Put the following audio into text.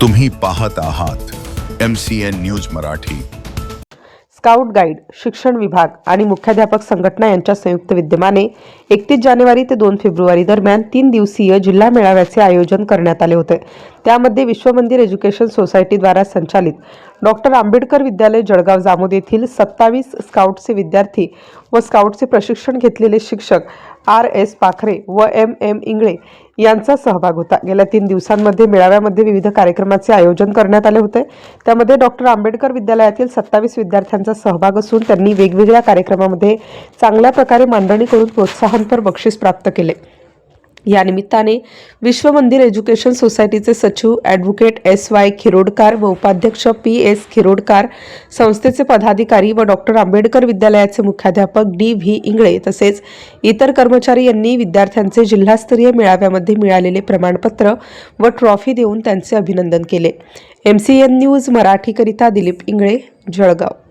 तुम्ही पाहत आहात M C N news Marathi. Scout guide शिक्षण विभाग आणि मुख्याध्यापक संघटना यांच्या संयुक्त विद्यमाने एकतीस जानेवारी ते दोन फेब्रुवारी दरम्यान तीन दिवसीय जिल्हा मेळाव्याचे आयोजन करण्यात आले होते. त्यामध्ये विश्व मंदिर एज्युकेशन सोसायटीद्वारा संचालित डॉक्टर आंबेडकर विद्यालय जळगाव जामोद येथील सत्तावीस स्काउटचे विद्यार्थी व स्काउटचे प्रशिक्षण घेतलेले शिक्षक आर एस पाखरे व एम एम इंगळे यांचा सहभाग होता. गेल्या तीन दिवसांमध्ये मेळाव्यामध्ये विविध कार्यक्रमाचे आयोजन करण्यात आले होते. त्यामध्ये डॉक्टर आंबेडकर विद्यालयातील सत्तावीस विद्यार्थ्यांचा सहभाग असून त्यांनी वेगवेगळ्या कार्यक्रमामध्ये चांगल्या प्रकारे मांडणी करून प्रोत्साहनपर बक्षीस प्राप्त केले. या निमित्ताने विश्व मंदिर एज्युकेशन सोसायटीचे सचिव ॲडव्होकेट एस वाय खिरोडकार व उपाध्यक्ष पी एस खिरोडकार संस्थेचे पदाधिकारी व डॉक्टर आंबेडकर विद्यालयाचे मुख्याध्यापक डी व्ही इंगळे तसेच इतर कर्मचारी यांनी विद्यार्थ्यांचे जिल्हास्तरीय मेळाव्यामध्ये मिळालेले प्रमाणपत्र व ट्रॉफी देऊन त्यांचे अभिनंदन केले. एम सी एन न्यूज मराठीकरिता दिलीप इंगळे जळगाव.